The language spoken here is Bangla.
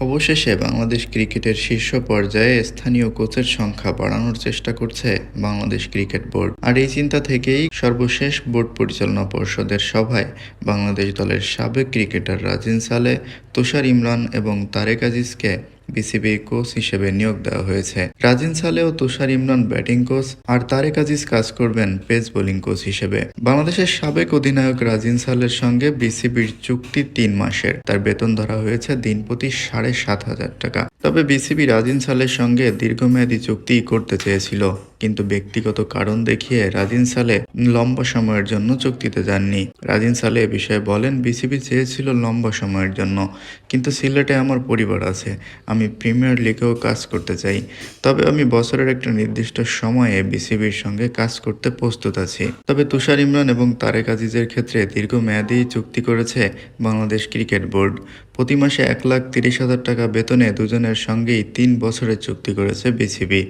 অবশেষে বাংলাদেশ ক্রিকেটের শীর্ষ পর্যায়ে স্থানীয় কোচের সংখ্যা বাড়ানোর চেষ্টা করছে বাংলাদেশ ক্রিকেট বোর্ড। আর এই চিন্তা থেকেই সর্বশেষ বোর্ড পরিচালনা পর্ষদের সভায় বাংলাদেশ দলের সাবেক ক্রিকেটার রাজিন সালে তুষার ইমরান এবং তারেক আজিজকে বিসিবি কোচ হিসেবে নিয়োগ দেওয়া হয়েছে। রাজিন সালে ও তুষার ইমরান ব্যাটিং কোচ আর তারেক আজিজ কাজ করবেন পেস বোলিং কোচ হিসেবে। বাংলাদেশের সাবেক অধিনায়ক রাজিন সালের সঙ্গে বিসিবির চুক্তি তিন মাসের। তার বেতন ধরা হয়েছে দিন প্রতি সাড়ে সাত হাজার টাকা। তবে বিসিবি রাজিন সালের সঙ্গে দীর্ঘমেয়াদী চুক্তি করতে চেয়েছিল। কিন্তু ব্যক্তিগত কারণ দেখিয়ে রাজিন সালে লম্বা সময়ের জন্য চুক্তিতে যাননি। রাজিন সালে এ বিষয়ে বলেন, বিসিবি চেয়েছিল লম্বা সময়ের জন্য, কিন্তু সিলেটে আমার পরিবার আছে, আমি প্রিমিয়ার লিগেও কাজ করতে চাই। তবে আমি বছরের একটা নির্দিষ্ট সময়ে বিসিবির সঙ্গে কাজ করতে প্রস্তুত আছি। তবে তুষার ইমরান এবং তারেক আজিজের ক্ষেত্রে দীর্ঘমেয়াদী চুক্তি করেছে বাংলাদেশ ক্রিকেট বোর্ড। প্রতি মাসে এক লাখ তিরিশ হাজার টাকা বেতনে দুজনের সঙ্গেই তিন বছরের চুক্তি করেছে বিসিবি।